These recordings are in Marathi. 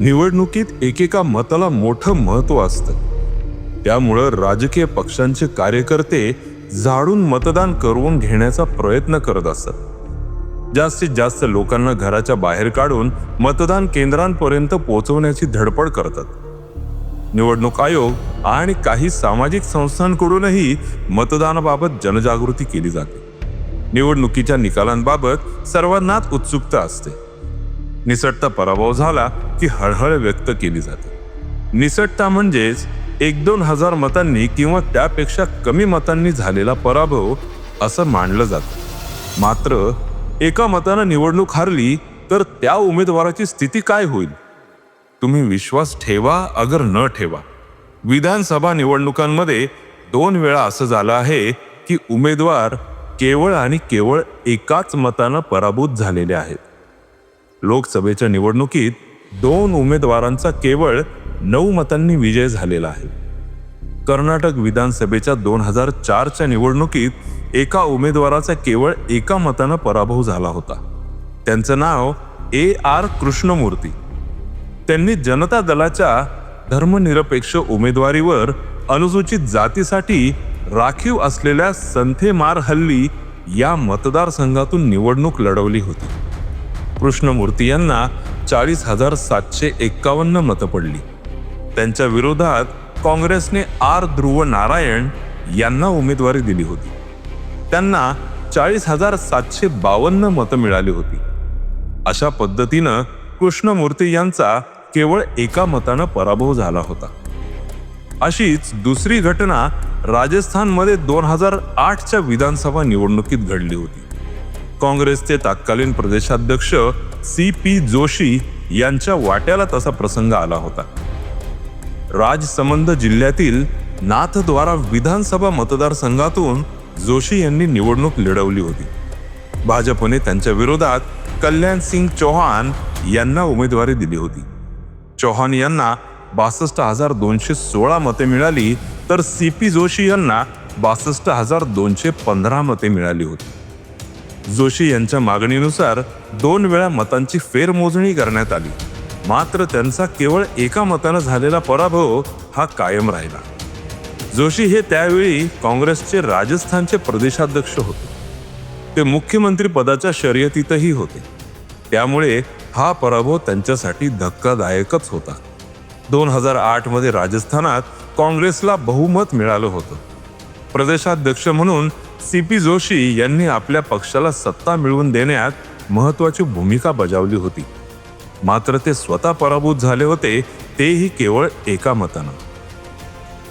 निवडणुकीत एकेका मताला मोठं महत्त्व असतं. त्यामुळं राजकीय पक्षांचे कार्यकर्ते झाडून मतदान करवून घेण्याचा प्रयत्न करत असतात जास्तीत जास्त लोकांना घराच्या बाहेर काढून मतदान केंद्रांपर्यंत पोहोचवण्याची धडपड करतात. निवडणूक आयोग आणि काही सामाजिक संस्थांकडूनही मतदानाबाबत जनजागृती केली जाते. निवडणुकीच्या निकालांबाबत सर्वांनाच उत्सुकता असते. निसटता पराभव झाला की हळहळ व्यक्त केली जाते. निसटता म्हणजेच एक दोन हजार मतांनी किंवा त्यापेक्षा कमी मतांनी झालेला पराभव असं मानलं जातं. मात्र एका मतानं निवडणूक हारली तर त्या उमेदवाराची स्थिती काय होईल? तुम्ही विश्वास ठेवा अगर न ठेवा. विधानसभा निवडणुकांमध्ये दोन वेळा असं झालं आहे की उमेदवार केवळ आणि केवळ एकाच मतानं पराभूत झालेले आहेत. लोकसभेच्या निवडणुकीत दोन उमेदवारांचा केवळ नऊ मतांनी विजय झालेला आहे. कर्नाटक विधानसभेच्या दोन हजार चारच्या निवडणुकीत एका उमेदवाराचा केवळ एका मतानं पराभव झाला होता. त्यांचं नाव ए आर कृष्णमूर्ती. त्यांनी जनता दलाच्या धर्मनिरपेक्ष उमेदवारीवर अनुसूचित जातीसाठी राखीव असलेल्या संथेमार हल्ली या मतदारसंघातून निवडणूक लढवली होती. कृष्णमूर्ती यांना चाळीस हजार सातशे एक्कावन्न मतं पडली. त्यांच्या विरोधात काँग्रेसने आर ध्रुव नारायण यांना उमेदवारी दिली होती. त्यांना चाळीस हजार सातशे बावन्न मतं मिळाली होती. अशा पद्धतीनं कृष्णमूर्ती यांचा केवळ एका मतानं पराभव झाला होता. अशीच दुसरी घटना राजस्थानमध्ये दोन हजार आठच्या विधानसभा निवडणुकीत घडली होती. काँग्रेसचे तत्कालीन प्रदेशाध्यक्ष सी पी जोशी यांच्या वाट्याला तसा प्रसंग आला होता. राजसमंद जिल्ह्यातील नाथद्वारा विधानसभा मतदारसंघातून जोशी यांनी निवडणूक लढवली होती. भाजपने त्यांच्या विरोधात कल्याण सिंग चौहान यांना उमेदवारी दिली होती. चौहान यांना बासष्ट हजार दोनशे सोळा मते मिळाली तर सी पी जोशी यांना बासष्ट हजार दोनशे पंधरा मते मिळाली होती. जोशी यांच्या मागणीनुसार दोन वेळा मतांची फेरमोजणी करण्यात आली. मात्र त्यांचा केवळ एका मतानं झालेला पराभव हा कायम राहिला. जोशी हे त्यावेळी काँग्रेसचे राजस्थानचे प्रदेशाध्यक्ष होते. ते मुख्यमंत्री पदाच्या शर्यतीतही होते. त्यामुळे हा पराभव त्यांच्यासाठी धक्कादायकच होता. दोन हजार आठमध्ये राजस्थानात काँग्रेसला बहुमत मिळालं होतं. प्रदेशाध्यक्ष म्हणून सी पी जोशी यांनी आपल्या पक्षाला सत्ता मिळवून देण्यात महत्वाची भूमिका बजावली होती. मात्र ते स्वतः पराभूत झाले होते तेही केवळ एका मतानं.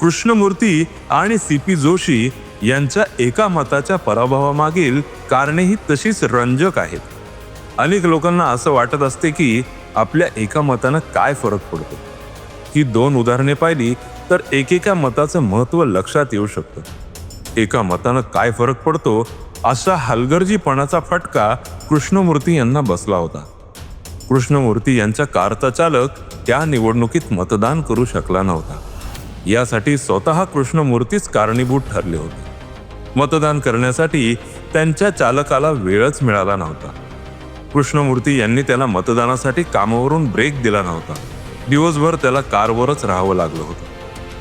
कृष्णमूर्ती आणि सी पी जोशी यांच्या एका मताच्या पराभवामागील कारणेही तशीच रंजक आहेत. अनेक लोकांना असं वाटत असते की आपल्या एका मतानं काय फरक पडतो? ही दोन उदाहरणे पाहिली तर एकेका मताचं महत्त्व लक्षात येऊ शकतं. एका मतानं काय फरक पडतो असा हलगर्जीपणाचा फटका कृष्णमूर्ती यांना बसला होता. कृष्णमूर्ती यांचा कारचा चालक त्या निवडणुकीत मतदान करू शकला नव्हता. यासाठी स्वतः कृष्णमूर्तीच कारणीभूत ठरले होते. मतदान करण्यासाठी त्यांच्या चालकाला वेळच मिळाला नव्हता. कृष्णमूर्ती यांनी त्याला मतदानासाठी कामावरून ब्रेक दिला नव्हता. दिवसभर त्याला कारवरच राहावं लागलं होतं.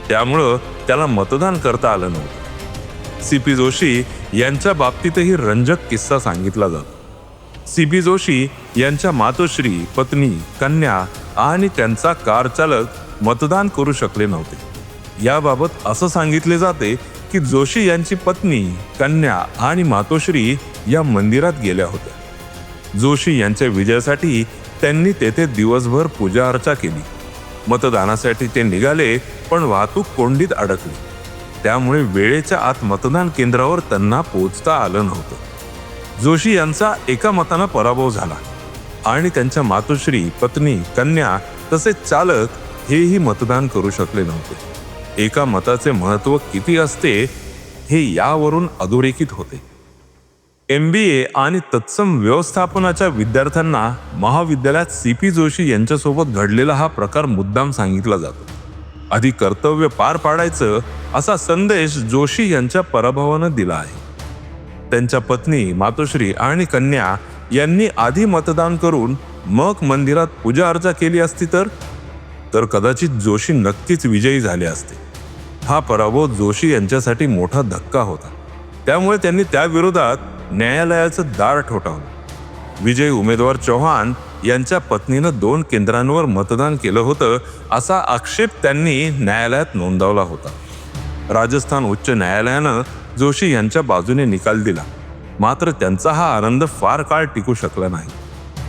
त्यामुळं त्याला मतदान करता आलं नव्हतं. सी पी जोशी यांच्या बाबतीतही रंजक किस्सा सांगितला जातो. सी पी जोशी यांच्या मातोश्री पत्नी कन्या आणि त्यांचा कार चालक मतदान करू शकले नव्हते. याबाबत असं सांगितले जाते की जोशी यांची पत्नी कन्या आणि मातोश्री या मंदिरात गेल्या होत्या. जोशी यांच्या विजयासाठी त्यांनी तेथे दिवसभर पूजा अर्चा केली. मतदानासाठी ते निघाले पण वाहतूक कोंडीत अडकली. त्यामुळे वेळेच्या आत मतदान केंद्रावर त्यांना पोचता आलं नव्हतं. जोशी यांचा एका मतानं पराभव झाला आणि त्यांच्या मातोश्री पत्नी कन्या तसेच चालक हेही मतदान करू शकले नव्हते. एका मताचे महत्त्व किती असते हे यावरून अधोरेखित होते. एम बी ए आणि तत्सम व्यवस्थापनाच्या विद्यार्थ्यांना महाविद्यालयात सी पी जोशी यांच्यासोबत घडलेला हा प्रकार मुद्दाम सांगितला जातो. आधी कर्तव्य पार पाडायचं असा संदेश जोशी यांच्या पराभवानं दिला आहे. त्यांच्या पत्नी मातोश्री आणि कन्या यांनी आधी मतदान करून मग मंदिरात पूजा अर्चा केली असती तर? तर कदाचित जोशी नक्कीच विजयी झाले असते. हा पराभव जोशी यांच्यासाठी मोठा धक्का होता. त्यामुळे त्यांनी त्याविरोधात न्यायालयाचं दार ठोठावलं. विजयी उमेदवार चौहान यांच्या पत्नीनं दोन केंद्रांवर मतदान केलं होतं असा आक्षेप त्यांनी न्यायालयात नोंदवला होता. राजस्थान उच्च न्यायालयानं जोशी यांच्या बाजूने निकाल दिला. मात्र त्यांचा हा आनंद फार काळ टिकू शकला नाही.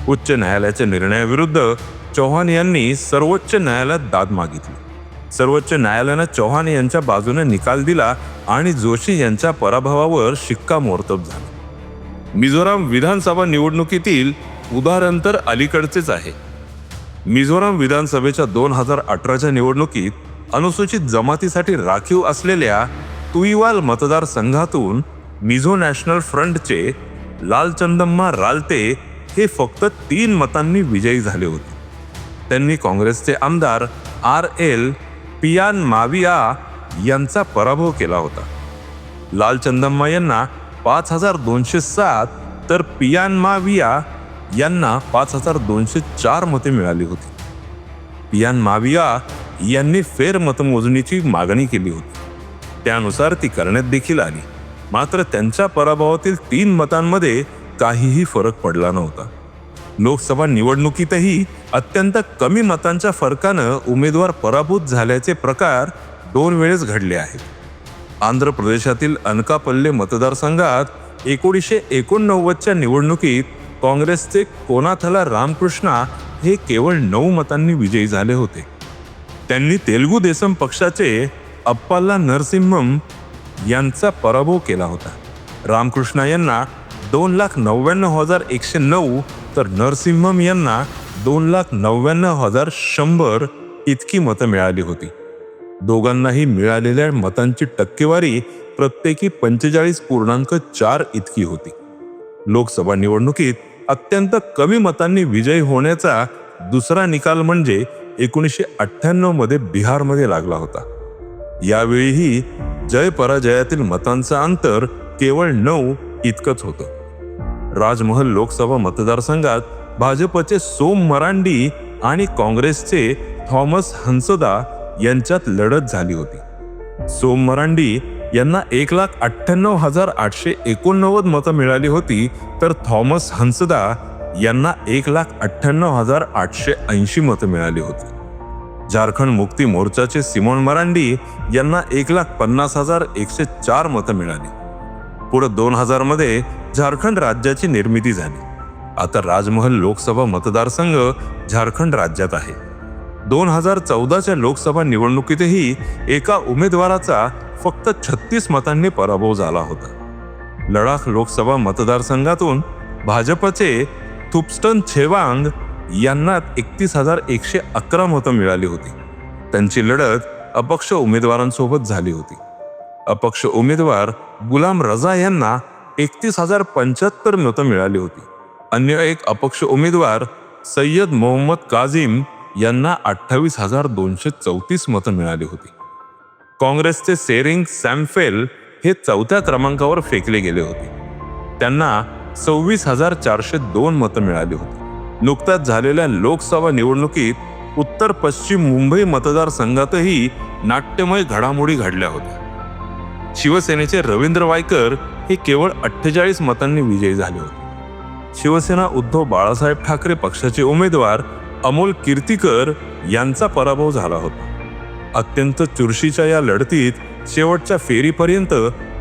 उच्च न्यायालयाच्या निर्णयाविरुद्ध चौहान यांनी सर्वोच्च न्यायालयात दाद मागितली. सर्वोच्च न्यायालयानं चौहान यांच्या बाजूने निकाल दिला आणि जोशी यांच्या पराभवावर शिक्कामोर्तब झाला. मिझोराम विधानसभा निवडणुकीतील उदाहरण तर अलीकडचेच आहे. मिझोराम विधानसभेच्या दोन हजार अठराच्या निवडणुकीत अनुसूचित जमातीसाठी राखीव असलेल्या तुईवाल मतदारसंघातून मिझो नॅशनल फ्रंटचे लालचंदम्मा रालते हे फक्त तीन मतांनी विजयी झाले होते. त्यांनी काँग्रेसचे आमदार आर एल पियान माविया यांचा पराभव केला होता. लालचंदम्मा यांना पाच हजार दोनशे सात तर पियान माविया यांना पाच हजार दोनशे चार मते मिळाली होती. पियान माविया यांनी फेर मतमोजणीची मागणी केली होती. त्यानुसार ती करण्यात देखील आली. मात्र त्यांच्या पराभवातील तीन मतांमध्ये काहीही फरक पडला नव्हता. लोकसभा निवडणुकीतही अत्यंत कमी मतांच्या फरकानं उमेदवार पराभूत झाल्याचे प्रकार दोन वेळेस घडले आहेत. आंध्र प्रदेशातील अनकापल्ले मतदारसंघात एकोणीसशे एकोणनव्वदच्या निवडणुकीत काँग्रेसचे कोनाथला रामकृष्णा हे केवळ नऊ मतांनी विजयी झाले होते. त्यांनी तेलुगू देसम पक्षाचे अप्पाला नरसिंहम यांचा पराभव केला होता. रामकृष्णा यांना दोन लाख नव्याण्णव हजार एकशे नऊ तर नरसिंहम यांना दोन लाख नव्याण्णव हजार शंभर इतकी मतं मिळाली होती. दोघांनाही मिळालेल्या मतांची टक्केवारी प्रत्येकी पंचेचाळीस पूर्णांक चार इतकी होती. लोकसभा निवडणुकीत अत्यंत कमी मतांनी विजयी होण्याचा दुसरा निकाल म्हणजे एकोणीसशे अठ्ठ्याण्णवमध्ये बिहारमध्ये लागला होता. यावेळीही जय पराजयातील मतांचं अंतर केवळ नऊ इतकंच होतं. राजमहल लोकसभा मतदारसंघात भाजपचे सोम मरांडी आणि काँग्रेसचे थॉमस हंसदा यांच्यात लढत झाली होती. सोम मरांडी यांना एक लाख अठ्ठ्याण्णव हजार आठशे एकोणनव्वद मतं मिळाली होती तर थॉमस हंसदा यांना एक लाख अठ्ठ्याण्णव हजार आठशे ऐंशी मतं मिळाली होती. झारखंड मुक्ती मोर्चाचे सिमोन मरांडी यांना एक लाख पन्नास हजार एकशे चार मतं मिळाली. पुढे दोन हजारमध्ये झारखंड राज्याची निर्मिती झाली. आता राजमहल लोकसभा मतदारसंघ झारखंड राज्यात आहे. दोन हजार चौदाच्या लोकसभा निवडणुकीतही एका उमेदवाराचा फक्त छत्तीस मतांनी पराभव झाला होता. लडाख लोकसभा मतदारसंघातून भाजपचे थुपस्टन छेवांग यांना एकतीस हजार एकशे अकरा मतं मिळाली होती. त्यांची लढत अपक्ष उमेदवारांसोबत झाली होती. अपक्ष उमेदवार गुलाम रजा यांना एकतीस हजार पंच्याहत्तर मतं मिळाली होती. अन्य एक अपक्ष उमेदवार सय्यद मोहम्मद काझिम यांना अठ्ठावीस हजार दोनशे चौतीस मतं मिळाली होती. काँग्रेसचे सेरिंग सॅमफेल हे चौथ्या क्रमांकावर फेकले गेले होते. त्यांना सव्वीस हजार चारशे दोन मतं मिळाली होती. नुकत्याच झालेल्या लोकसभा निवडणुकीत उत्तर पश्चिम मुंबई मतदारसंघातही नाट्यमय घडामोडी घडल्या होत्या. शिवसेनेचे रवींद्र वायकर हे केवळ अठ्ठेचाळीस मतांनी विजयी झाले होते. शिवसेना उद्धव बाळासाहेब ठाकरे पक्षाचे उमेदवार अमोल कीर्तीकर यांचा पराभव झाला होता. अत्यंत चुरशीच्या या लढतीत शेवटच्या फेरीपर्यंत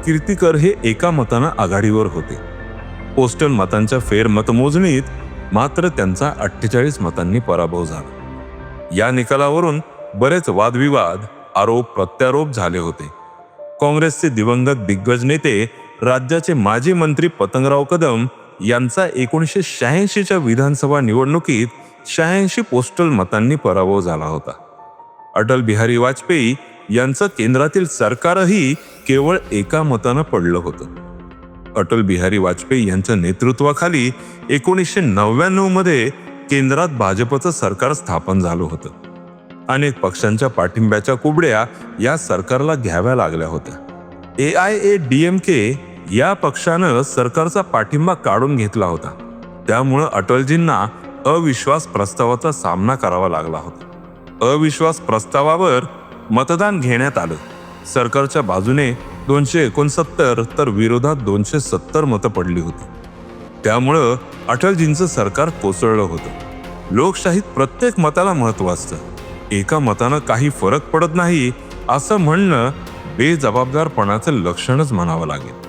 कीर्तीकर हे एका मतानं आघाडीवर होते. पोस्टल मतांच्या फेरमतमोजणीत मात्र त्यांचा अठ्ठेचाळीस मतांनी पराभव झाला. या निकालावरून बरेच वादविवाद आरोप प्रत्यारोप झाले होते. काँग्रेसचे दिवंगत दिग्गज नेते राज्याचे माजी मंत्री पतंगराव कदम यांचा एकोणीसशे शहाऐंशीच्या विधानसभा निवडणुकीत शहाऐंशी पोस्टल मतांनी पराभव झाला होता. अटल बिहारी वाजपेयी यांचं केंद्रातील सरकारही केवळ एका मतानं पडलं होतं. अटल बिहारी वाजपेयी यांच्या नेतृत्वाखाली एकोणीसशे नव्याण्णवमध्ये केंद्रात भाजपचं सरकार स्थापन झालं होतं. अनेक पक्षांच्या पाठिंब्याच्या कुबड्या या सरकारला घ्याव्या लागल्या होत्या. A I A D M K या पक्षानं सरकारचा पाठिंबा काढून घेतला होता. त्यामुळं अटलजींना अविश्वास प्रस्तावाचा सामना करावा लागला होता. अविश्वास प्रस्तावावर मतदान घेण्यात आलं. सरकारच्या बाजूने दोनशे एकोणसत्तर तर विरोधात दोनशे सत्तर मतं पडली होती. त्यामुळं अटलजींचं सरकार कोसळलं होतं. लोकशाहीत प्रत्येक मताला महत्त्व असतं. एका मतानं काही फरक पडत नाही असं म्हणणं बेजबाबदारपणाचं लक्षणच म्हणावं लागेल.